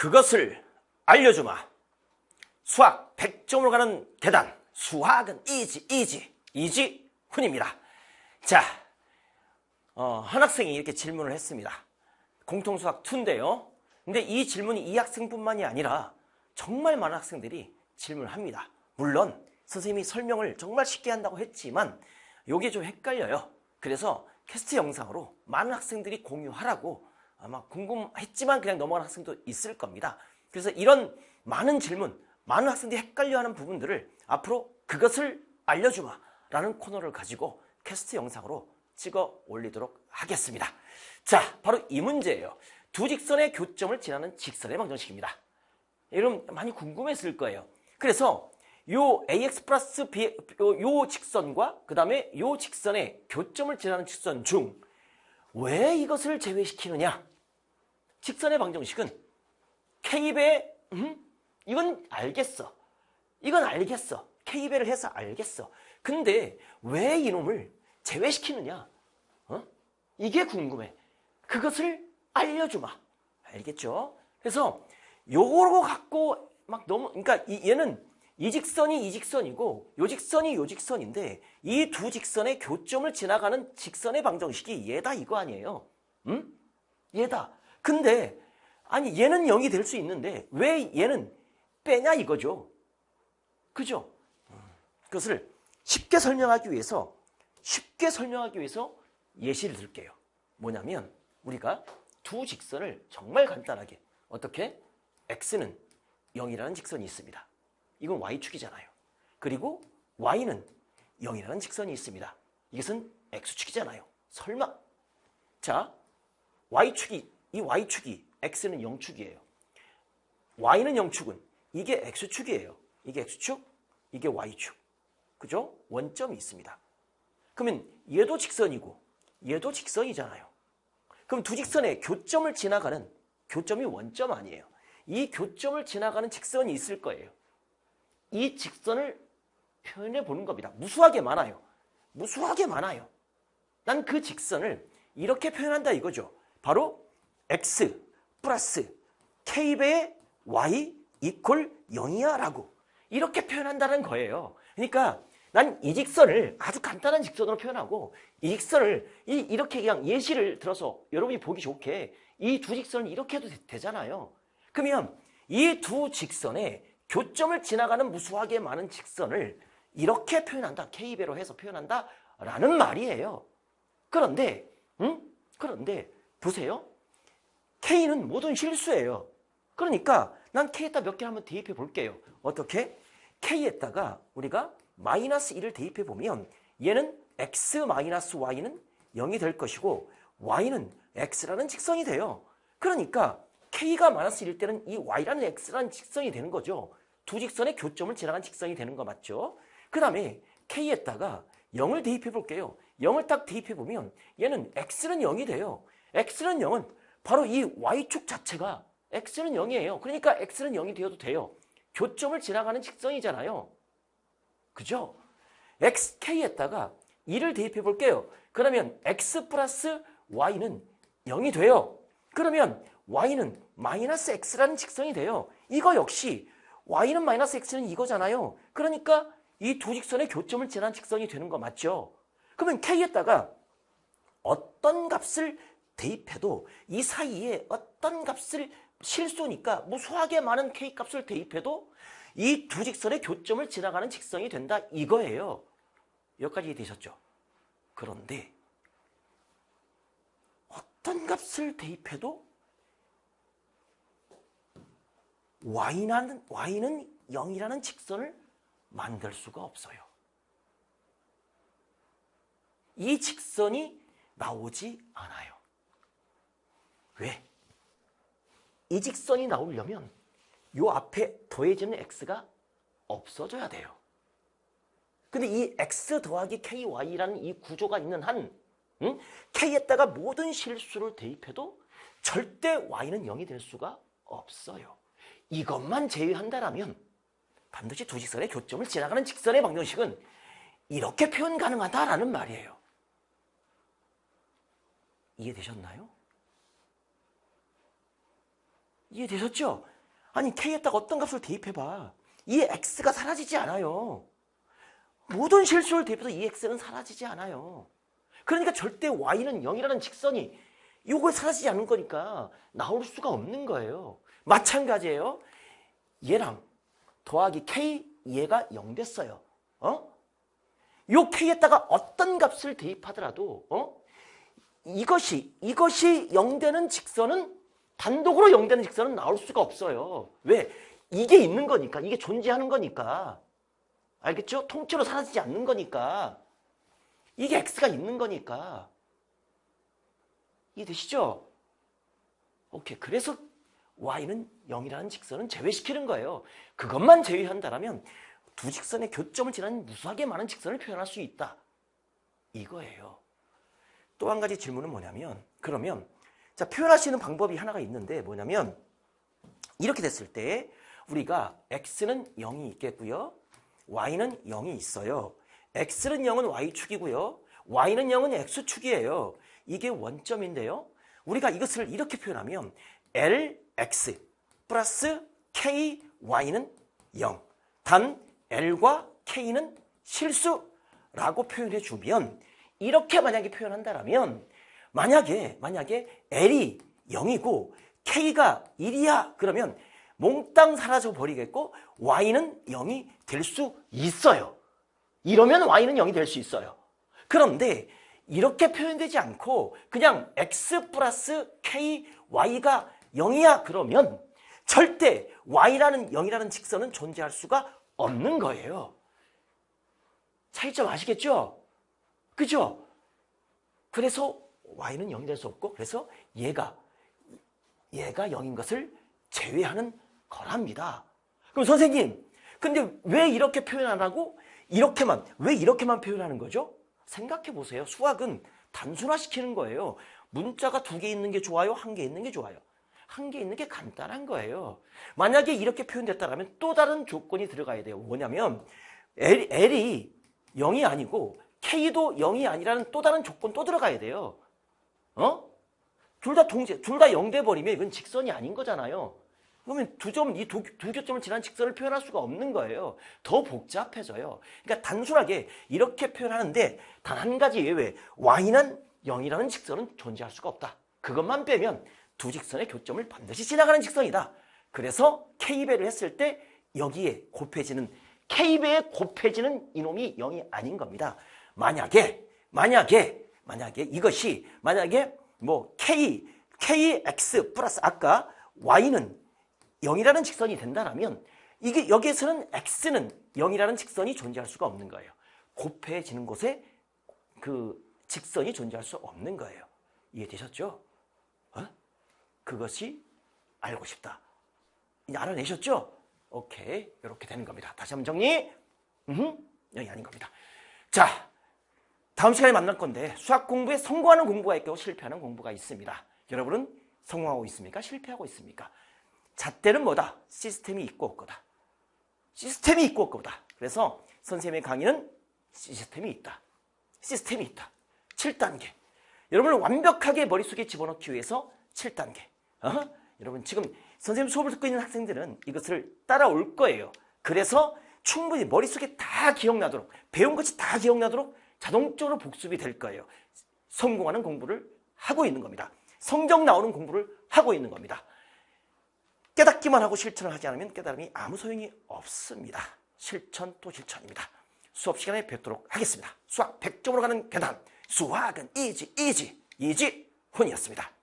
그것을 알려주마. 수학 100점으로 가는 계단. 수학은 이지, 이지, 이지, 훈입니다. 자, 어, 한 학생이 이렇게 질문을 했습니다. 공통수학 2인데요. 근데 이 질문이 이 학생뿐만이 아니라 정말 많은 학생들이 질문을 합니다. 물론 선생님이 설명을 정말 쉽게 한다고 했지만 이게 좀 헷갈려요. 그래서 캐스트 영상으로 많은 학생들이 공유하라고 아마 궁금했지만 그냥 넘어가는 학생도 있을 겁니다. 그래서 이런 많은 질문, 많은 학생들이 헷갈려하는 부분들을 앞으로 그것을 알려주마 라는 코너를 가지고 캐스트 영상으로 찍어 올리도록 하겠습니다. 자, 바로 이 문제예요. 두 직선의 교점을 지나는 직선의 방정식입니다. 여러분 많이 궁금했을 거예요. 그래서 요 ax 플러스 b 요, 요 직선과 그 다음에 요 직선의 교점을 지나는 직선 중 왜 이것을 제외시키느냐? 직선의 방정식은 k배 음? 이건 알겠어. 이건 알겠어. k배를 해서 알겠어. 근데 왜 이놈을 제외시키느냐? 어? 이게 궁금해. 그것을 알려주마. 알겠죠? 그래서 요거 갖고 막 너무 그러니까 이, 얘는 이 직선이 이 직선이고 요 직선이 요 직선인데 이 두 직선의 교점을 지나가는 직선의 방정식이 얘다 이거 아니에요. 응? 얘다. 근데 아니 얘는 0이 될 수 있는데 왜 얘는 빼냐 이거죠. 그죠? 그것을 쉽게 설명하기 위해서 쉽게 설명하기 위해서 예시를 들게요. 뭐냐면 우리가 두 직선을 정말 간단하게 어떻게 x는 0이라는 직선이 있습니다. 이건 y축이잖아요. 그리고 y는 0이라는 직선이 있습니다. 이것은 x축이잖아요. 설마. 자, y축이 이 y축이 x는 0축이에요. y는 0축은 이게 x축이에요. 이게 x축, 이게 y축. 그죠? 원점이 있습니다. 그러면 얘도 직선이고 얘도 직선이잖아요. 그럼 두 직선의 교점을 지나가는 교점이 원점 아니에요. 이 교점을 지나가는 직선이 있을 거예요. 이 직선을 표현해 보는 겁니다. 무수하게 많아요. 무수하게 많아요. 난 그 직선을 이렇게 표현한다 이거죠. 바로 x 플러스 k배의 y 이퀄 0이야 라고 이렇게 표현한다는 거예요. 그러니까 난 이 직선을 아주 간단한 직선으로 표현하고 이 직선을 이, 이렇게 그냥 예시를 들어서 여러분이 보기 좋게 이 두 직선을 이렇게 해도 되, 잖아요 그러면 이 두 직선의 교점을 지나가는 무수하게 많은 직선을 이렇게 표현한다. K배로 해서 표현한다. 라는 말이에요. 그런데, 응? 그런데, 보세요. K는 모든 실수예요. 그러니까 난 K에다 몇 개를 한번 대입해 볼게요. 어떻게? K에다가 우리가 마이너스 1을 대입해 보면 얘는 X 마이너스 Y는 0이 될 것이고 Y는 X라는 직선이 돼요. 그러니까 K가 마이너스 1일 때는 이 Y라는 X라는 직선이 되는 거죠. 두 직선의 교점을 지나간 직선이 되는 거 맞죠? 그 다음에 K에다가 0을 대입해 볼게요. 0을 딱 대입해 보면 얘는 X는 0이 돼요. X는 0은 바로 이 Y축 자체가 X는 0이에요. 그러니까 X는 0이 되어도 돼요. 교점을 지나가는 직선이잖아요. 그죠? XK에다가 2를 대입해 볼게요. 그러면 X 플러스 Y는 0이 돼요. 그러면 Y는 마이너스 X라는 직선이 돼요. 이거 역시 Y는 마이너스 X는 이거잖아요. 그러니까 이 두 직선의 교점을 지난 직선이 되는 거 맞죠? 그러면 K에다가 어떤 값을 대입해도 이 사이에 어떤 값을 실수니까 무수하게 많은 K값을 대입해도 이 두 직선의 교점을 지나가는 직선이 된다 이거예요. 여기까지 되셨죠? 그런데 어떤 값을 대입해도 y는, y는 0이라는 직선을 만들 수가 없어요. 이 직선이 나오지 않아요. 왜? 이 직선이 나오려면 요 앞에 더해지는 x가 없어져야 돼요. 근데 이 x 더하기 ky라는 이 구조가 있는 한 응? k에다가 모든 실수를 대입해도 절대 y는 0이 될 수가 없어요. 이것만 제외한다라면 반드시 두 직선의 교점을 지나가는 직선의 방정식은 이렇게 표현 가능하다라는 말이에요. 이해되셨나요? 이해되셨죠? 아니 K에다가 어떤 값을 대입해봐. 이 X가 사라지지 않아요. 모든 실수를 대입해서 이 X는 사라지지 않아요. 그러니까 절대 Y는 0이라는 직선이 요거 사라지지 않는 거니까 나올 수가 없는 거예요. 마찬가지예요. 얘랑 더하기 K 얘가 0 됐어요. 어? 요 K에다가 어떤 값을 대입하더라도 어? 이것이 이것이 0 되는 직선은 단독으로 0 되는 직선은 나올 수가 없어요. 왜? 이게 있는 거니까. 이게 존재하는 거니까. 알겠죠? 통째로 사라지지 않는 거니까. 이게 x가 있는 거니까. 이해되시죠? 오케이. 그래서 y는 0이라는 직선은 제외시키는 거예요. 그것만 제외한다면 두 직선의 교점을 지나는 무수하게 많은 직선을 표현할 수 있다. 이거예요. 또 한 가지 질문은 뭐냐면 그러면 자 표현할 수 있는 방법이 하나가 있는데 뭐냐면 이렇게 됐을 때 우리가 x는 0이 있겠고요. y는 0이 있어요. x는 0은 y축이고요. y는 0은 x축이에요. 이게 원점인데요. 우리가 이것을 이렇게 표현하면 lx 플러스 ky y는 0. 단 l과 k는 실수라고 표현해 주면 이렇게 만약에 표현한다라면 만약에 만약에 l이 0이고 k가 1이야 그러면 몽땅 사라져 버리겠고 y는 0이 될 수 있어요. 이러면 y는 0이 될 수 있어요. 그런데 이렇게 표현되지 않고 그냥 x 플러스 k y가 0이야 그러면 절대 y라는 0이라는 직선은 존재할 수가 없는 거예요. 차이점 아시겠죠? 그죠? 그래서 y는 0이 될 수 없고 그래서 얘가 얘가 0인 것을 제외하는 거랍니다. 그럼 선생님, 근데 왜 이렇게 표현 안 하고 이렇게만 왜 이렇게만 표현하는 거죠? 생각해 보세요. 수학은 단순화시키는 거예요. 문자가 두 개 있는 게 좋아요? 한 개 있는 게 좋아요? 한개 있는 게 간단한 거예요. 만약에 이렇게 표현됐다면 또 다른 조건이 들어가야 돼요. 뭐냐면 L, L이 0이 아니고 K도 0이 아니라는 또 다른 조건 또 들어가야 돼요. 어? 둘 다 동제, 둘 다 0 돼버리면 이건 직선이 아닌 거잖아요. 그러면 두 점, 이 두 교점을 지난 직선을 표현할 수가 없는 거예요. 더 복잡해져요. 그러니까 단순하게 이렇게 표현하는데 단 한 가지 예외. y는 0이라는 직선은 존재할 수가 없다. 그것만 빼면 두 직선의 교점을 반드시 지나가는 직선이다. 그래서 k배를 했을 때 여기에 곱해지는 k배에 곱해지는 이놈이 0이 아닌 겁니다. 만약에 만약에 만약에 이것이 만약에 뭐 k kx 플러스 아까 y는 0이라는 직선이 된다면 이게 여기에서는 x는 0이라는 직선이 존재할 수가 없는 거예요. 곱해지는 곳에 그 직선이 존재할 수 없는 거예요. 이해되셨죠? 어? 그것이 알고 싶다. 이제 알아내셨죠? 오케이. 이렇게 되는 겁니다. 다시 한번 정리. 음, 여기 아닌 겁니다. 자, 다음 시간에 만날 건데 수학 공부에 성공하는 공부가 있고 실패하는 공부가 있습니다. 여러분은 성공하고 있습니까? 실패하고 있습니까? 잣대는 뭐다? 시스템이 있고 없고다. 시스템이 있고 없고다. 그래서 선생님의 강의는 시스템이 있다. 시스템이 있다. 7단계. 여러분을 완벽하게 머릿속에 집어넣기 위해서 7단계. 어? 여러분 지금 선생님 수업을 듣고 있는 학생들은 이것을 따라올 거예요. 그래서 충분히 머릿속에 다 기억나도록 배운 것이 다 기억나도록 자동적으로 복습이 될 거예요. 성공하는 공부를 하고 있는 겁니다. 성적 나오는 공부를 하고 있는 겁니다. 깨닫기만 하고 실천을 하지 않으면 깨달음이 아무 소용이 없습니다. 실천 또 실천입니다. 수업 시간에 뵙도록 하겠습니다. 수학 100점으로 가는 계단 수학은 이지 이지 이지 훈이었습니다.